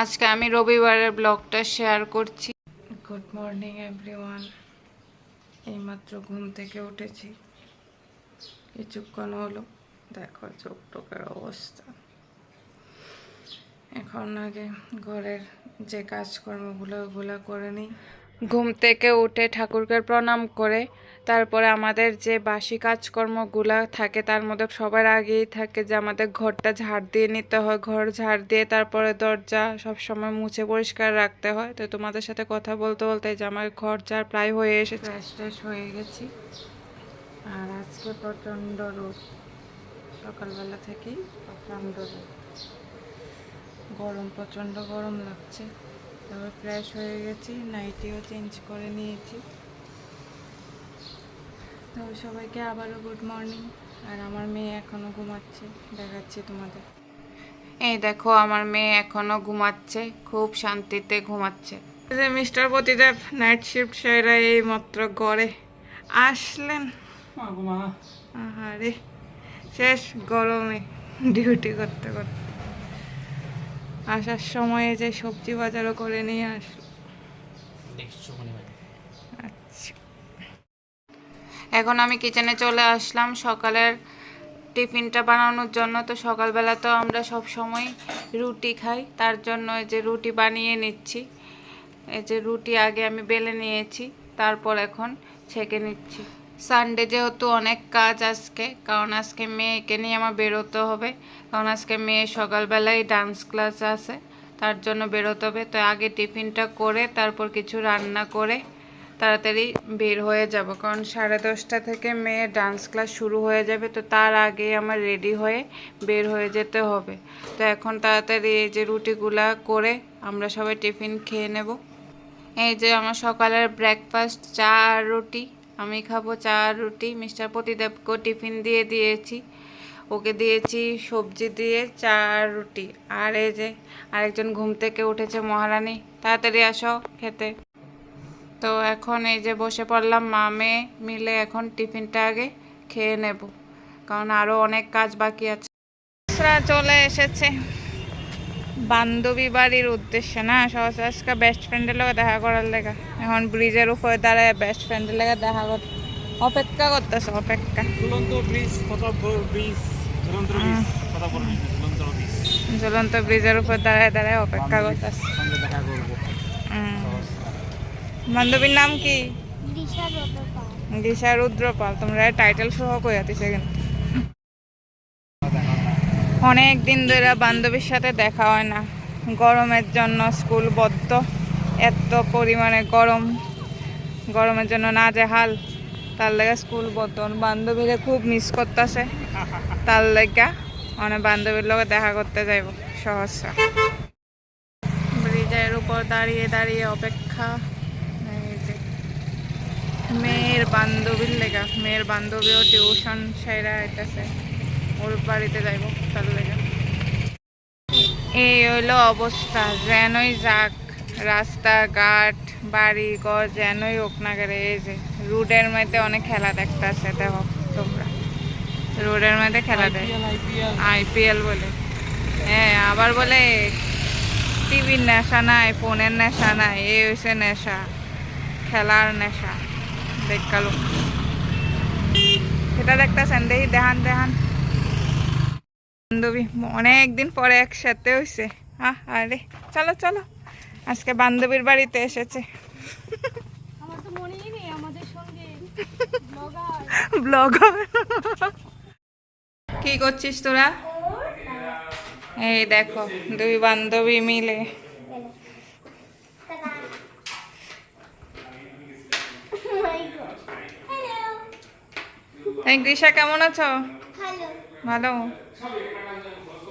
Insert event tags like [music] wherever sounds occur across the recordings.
আজকে আমি রবিবারের ব্লগটা শেয়ার করছি। গুড মর্নিং এভরিওয়ান এইমাত্র ঘুম থেকে উঠেছি। কিছুক্ষণ হলো। দেখো চোখ টোকের অবস্থা। এখন আগে ঘরের যে কাজকর্মগুলো, ওগুলো করে নিই। ঘুম থেকে উঠে ঠাকুরকে প্রণাম করে। তারপরে আমাদের যে বাসি কাজকর্মগুলা থাকে, তার মধ্যে সবার আগেই থাকে যে আমাদের ঘরটা ঝাড় দিয়ে নিতে হয়। ঘর ঝাড় দিয়ে তারপরে দরজা সব সময় মুছে পরিষ্কার রাখতে হয়। তো তোমাদের সাথে কথা বলতে বলতে যে আমার ঘর ঝাড় প্রায় হয়ে এসেছে। ফ্রেশ হয়ে গেছি। আর আজকে প্রচণ্ড রোদ। সকালবেলা থেকেই প্রচণ্ড রোদ। গরম, প্রচণ্ড গরম লাগছে। তারপর ফ্রেশ হয়ে গেছি নাইটিও চেঞ্জ করে নিয়েছি। তো সবাইকে আবারও গুড মর্নিং আর আমার মেয়ে এখনও ঘুমাচ্ছে দেখাচ্ছি তোমাদের। এই দেখো আমার মেয়ে এখনও ঘুমাচ্ছে খুব শান্তিতে ঘুমাচ্ছে। যে মিস্টার প্রতিদেব নাইট শিফট সেরা এই মাত্র গড়ে। আসলেন। আহারে শেষ গরমে ডিউটি করতে করতে। আসার সময়ে যে সবজি বাজারও করে নিয়ে আস আচ্ছা। এখন আমি কিচেনে চলে আসলাম। সকালের টিফিনটা বানানোর জন্য। তো সকালবেলা তো আমরা সব সময় রুটি খাই। তার জন্য এই যে রুটি বানিয়ে নিচ্ছি। এই যে রুটি আগে আমি বেলে নিয়েছি। তারপর এখন ছেঁকে নিচ্ছি। সানডে যেহেতু অনেক কাজ আজকে, কারণ আজকে মেয়েকে নিয়ে আমার বেরোতে হবে। কারণ আজকে মেয়ে সকালবেলায় ডান্স ক্লাস আছে, তার জন্য বেরোতে হবে। তো আগে টিফিনটা করে, তারপর কিছু রান্না করে তাড়াতাড়ি বের হয়ে যাব। কারণ সাড়ে দশটা থেকে মেয়ের ডান্স ক্লাস শুরু হয়ে যাবে, তো তার আগে আমার রেডি হয়ে বের হয়ে যেতে হবে। তো এখন তাড়াতাড়ি এই যে রুটিগুলা করে আমরা সবাই টিফিন খেয়ে নেব। এই যে আমার সকালের ব্রেকফাস্ট চা আর রুটি। আমি খাব চা, রুটি, মিস্টার প্রতিদেবকে টিফিন দিয়ে দিয়েছি। ওকে দিয়েছি সবজি দিয়ে চা রুটি। আর এই যে আরেকজন ঘুম থেকে উঠেছে মহারানী, তাড়াতাড়ি আসো খেতে। তো এখন এই যে বসে পড়লাম, মা মেয়ে মিলে এখন টিফিনটা আগে খেয়ে নেব। কারণ আরও অনেক কাজ বাকি আছে। চলে এসেছে। বান্ধবী বাড়ির উদ্দেশ্যে না সহজ আজকে বেস্ট ফ্রেন্ডের লোক দেখা করার লেগা। এখন ব্রিজের উপরে দাঁড়ায় বেস্ট ফ্রেন্ডের লেগে দেখা কর অপেক্ষা করতেছে অপেক্ষা। ঝুলন্ত ব্রিজের উপর দাঁড়ায় দাঁড়ায় অপেক্ষা করতেছে। বান্ধবীর নাম কি? দিশা রুদ্রপাল। তোমরা টাইটেল সহ কইয়া দিছে কিন্তু। অনেক দিন ধরে বান্ধবীর সাথে দেখা হয় না। গরমের জন্য স্কুল বদ্ধ। এত পরিমাণে গরম। গরমের জন্য না যে হাল তার লেগে স্কুল বদ্ধ। বান্ধবীরে খুব মিস করতেছে। তার লেগা অনেক বান্ধবীর লগে দেখা করতে যাইব। সহসা। ব্রিজের উপর দাঁড়িয়ে দাঁড়িয়ে অপেক্ষা। মেয়ের বান্ধবীর লেগা। মেয়ের বান্ধবীও টিউশন সেরা আইতেছে। ওর বাড়িতে যাইব তার লেগা। এই হইল অবস্থা যেনই যাক রাস্তাঘাট বাড়ি ঘর যেনই হোক না করে এই যে রোডের মধ্যে অনেক খেলা দেখতেছে দেখো তোমরা। রোডের মধ্যে খেলা দেয় আইপিএল আইপিএল। বলে। হ্যাঁ আবার বলে টিভির নেশা নাই ফোনের নেশা নাই এই হয়েছে নেশা খেলার নেশা। দেখাল সেটা দেখতেছেন দেখি দেখান দেখান। বান্ধবী। অনেক দিন পরে একসাথে হয়েছে আহ আরে। চলো চলো। আজকে বান্ধবীর বাড়িতে এসেছে। ব্লগার। কি করছিস তোরা? এই দেখো দুই বান্ধবী মিলে। গ্রীষা কেমন আছো? ভালো?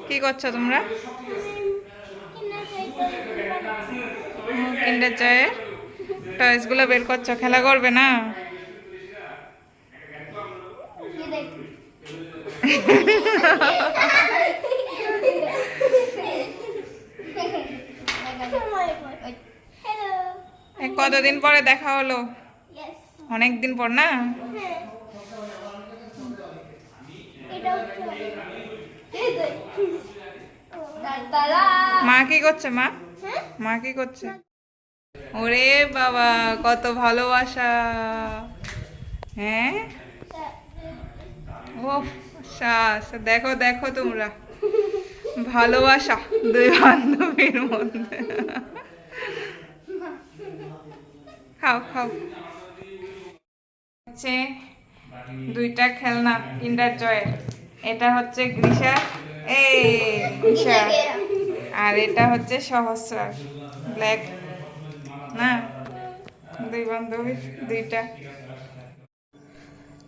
কি করছ তোমরা? টয়েসগুলো বের করছ, খেলা করবে না? কতদিন পরে দেখা হলো? অনেক দিন পর না হ্যাঁ এটা হচ্ছে তারা মা কি করছে মা? মা কি করছে? ওরে বাবা কত ভালোবাসা। হ্যাঁ? ও শ্বাস দেখো দেখো তোমরা। ভালোবাসা দুই বান্ধবীর মধ্যে। খাও খাও। হচ্ছে দুইটা খেলনা কিন্ডার জয়ের এটা হচ্ছে গ্রিসা এই গ্রিসা আর এটা হচ্ছে সহস্রার ব্ল্যাক না? দুই বান্ধবী, দুইটা।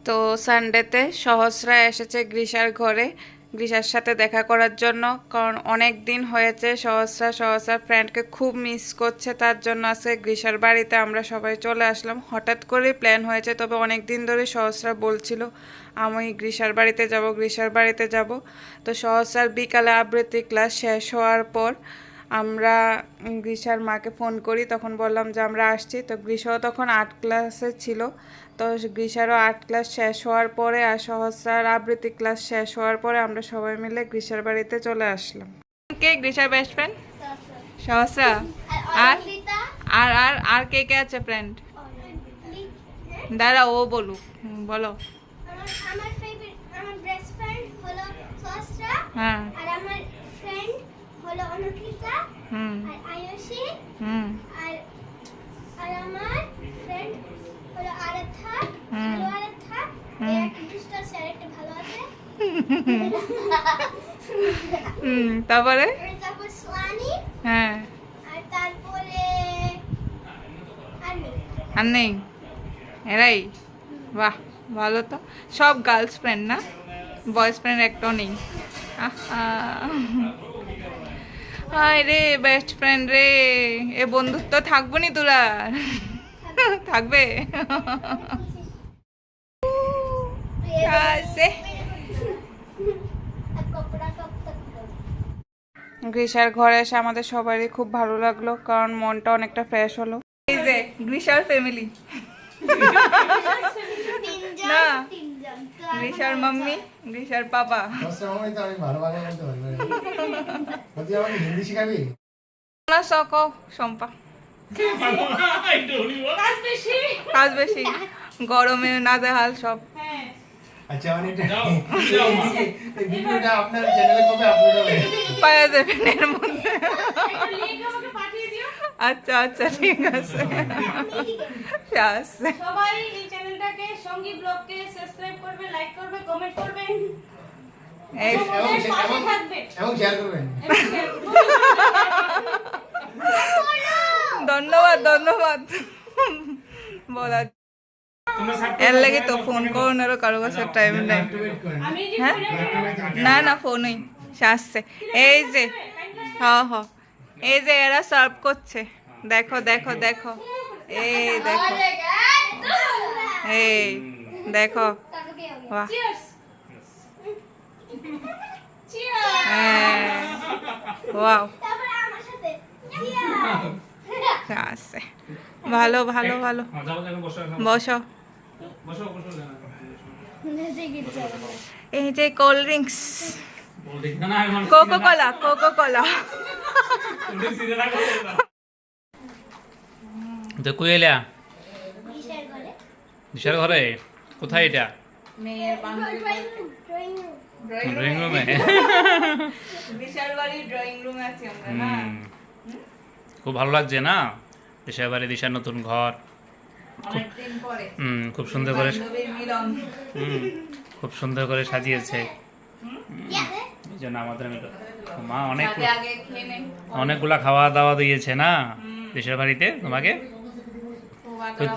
তো সানডেতে সহস্রা এসেছে গ্রিসার ঘরে। গ্রিসার সাথে দেখা করার জন্য, কারণ অনেক দিন হয়েছে সহস্রা সহস্রার ফ্রেন্ডকে খুব মিস করছে, তার জন্য আজকে গ্রিসার বাড়িতে আমরা সবাই চলে আসলাম। হঠাৎ করে প্ল্যান হয়েছে, তবে অনেক দিন ধরে সহস্রা বলছিল, আমি গ্রিসার বাড়িতে যাব গ্রিসার বাড়িতে যাব। তো সহস্রার বিকালে আবৃত্তি ক্লাস শেষ হওয়ার পর আমরা গ্রীষার মাকে ফোন করি তখন বললাম যে আমরা আসছি। তো গ্রীষাও তখন আট ক্লাসে ছিল। তো গ্রীষারও আট ক্লাস শেষ হওয়ার পরে আর সহস্রার আবৃত্তি ক্লাস শেষ হওয়ার পরে আমরা সবাই মিলে গ্রীষার বাড়িতে চলে আসলাম। কে গ্রীষার বেস্ট ফ্রেন্ড সহস্রা? আর আর? আর আর কে কে আছে ফ্রেন্ড দাঁড়া ও বলুক। বলো। আমার ফেভারিট আমার বেস্ট ফ্রেন্ড হলো সস্ত্রা হ্যাঁ। আর আমার ফ্রেন্ড হলো অনুকৃতা আর আয়ুষী আর আর আমার ফ্রেন্ড হলো আরাধ্যা। আরাধ্যা। একটা আর একটা ভালো আছে। হুম তারপরে? তারপর সোয়ানি। হ্যাঁ। আর তারপরে আর নেই। এরাই? বাহ ভালো তো। সব গার্লস ফ্রেন্ড না? বয়েজ ফ্রেন্ড একটাও নেই। আহা। হায় রে বেস্ট ফ্রেন্ড রে। এ বন্ধুত্ব থাকব নি তোরা? থাকবে? গ্রীষার ঘরে এসে আমাদের সবারই খুব ভালো লাগল কারণ মনটা অনেকটা ফ্রেশ হলো। এই যে গ্রীষার ফ্যামিলি না। গ্রীষার মাম্মি না সক সম্পা কাজ বেশি। গরমে নাজেহাল সব। আচ্ছা মানে ভিডিওটা আপনার চ্যানেলে কবে আপলোড হবে? পাওয়া যাবে এর মধ্যে। আচ্ছা আচ্ছা ঠিক আছে। আসছে সবাই এই চ্যানেলটাকে সঙ্গী ব্লগকে সাবস্ক্রাইব করবে লাইক করবে কমেন্ট করবে। এই এবং আমাদের পাশে এবং- থাকবে। এবং শেয়ার করবেন। ধন্যবাদ ধন্যবাদ। বলা তোমরা এর লাগে তো ফোন করুন আরও কারও কাছে টাইম নেই। হ্যাঁ? না না ফোনই সে আসছে। এই যে। হ হ এই যে এরা সার্ভ করছে। দেখো দেখো দেখো। এই দেখো। এই দেখো। বাহ। হ্যাঁ। ওয়াও। আসছে ভালো ভালো ভালো। বসো। এই যে cold drinks. Coca Cola Coca Cola [laughs] তো কই এলা? দিশার ঘরে? কোথায় এটা? ড্রয়িং রুম ড্রয়িং রুম রুমে বিশাল বাড়ি ড্রয়িং রুম আছে আমরা না? খুব ভালো লাগছে না? দিশার বাড়ি দিশার নতুন ঘর। হুম খুব সুন্দর করে খুব সুন্দর করে সাজিয়েছে। এই জন্য আমাদের মা অনেক অনেকগুলা খাওয়া দাওয়া দিয়েছে না দিশার বাড়িতে তোমাকে?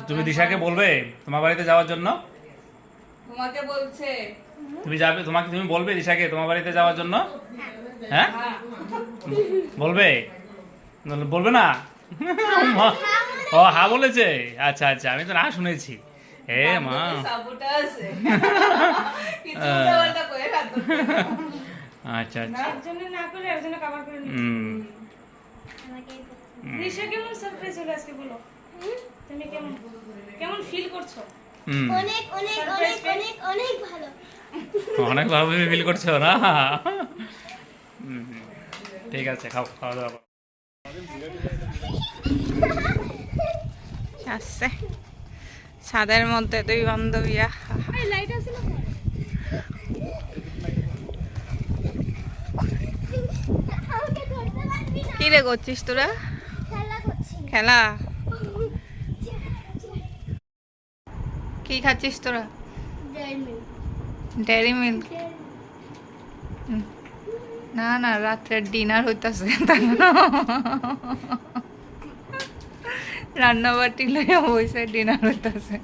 তুমি দিশাকে বলবে তোমার বাড়িতে যাওয়ার জন্য? তোমাকে বলছে। তুমি যাবে তোমাকে তুমি বলবে দিশাকে তোমার বাড়িতে যাওয়ার জন্য? হ্যাঁ? বলবে? বল- বলবে না? ও হা বলেছে। আচ্ছা আচ্ছা আমি তো না শুনেছি। এ মা। [laughs] করে। আচ্ছা। আচ্ছা একজনে না একজনে কভার করে হুম। আমাকে ঋষা কেমন সারপ্রাইজ হলো আজকে বলো। তুমি কেমন কেমন ফিল করছ? হুম। অনেক অনেক অনেক অনেক অনেক ভালো। অনেক ভাবে ফিল করছ না। ঠিক আছে খাও খাওয়া দাওয়া করো। আসছে। ছাদের মধ্যে দুই বান্ধবী আহা। এই লাইট আছে না আমাকে ধরতে পারবি কি করছিস তোরা? খেলা কি খাচ্ছিস তোরা? ডেয়ারি মিল্ক না না রাত্রে ডিনার হইতাছে [laughs] রান্না বাটি লইয়া বসে ডিনার হইতাছে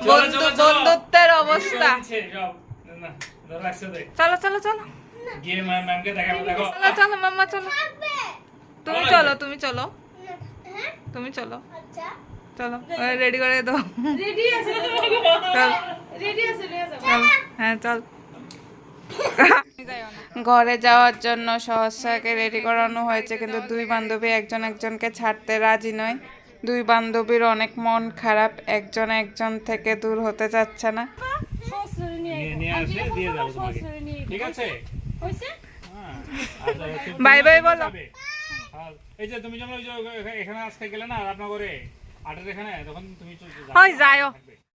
চলো, বন্ধু চলো, চলো। বন্ধুত্বের অবস্থা দিচ্ছে, সব। না, ধরো একসাথে। চলো চলো চলো। গিয়ে ম্যাম ম্যামকে দেখাবো দেখো। চলো চলো মাম্মা চলো। তুমি চলো তুমি চলো। তুমি চলো। আচ্ছা। চলো রেডি করে দাও। রেডি আছে [laughs] রেডি আছে। হ্যাঁ চল। ঘরে যাওয়ার জন্য সহসাকে রেডি করানো হয়েছে কিন্তু দুই বান্ধবী একজন একজনকে ছাড়তে রাজি নয়। দুই বান্ধবীর অনেক মন খারাপ একজন একজন থেকে দূর হতে চাচ্ছে না। নিয়ে আসলে দিয়ে যাব তোমাকে ঠিক আছে হ্যাঁ। বাই বাই বলো। যাবে। এই যে তুমি যেমন ওই যে এখানে আজকে গেলে না করে আটের এখানে তখন তুমি চলে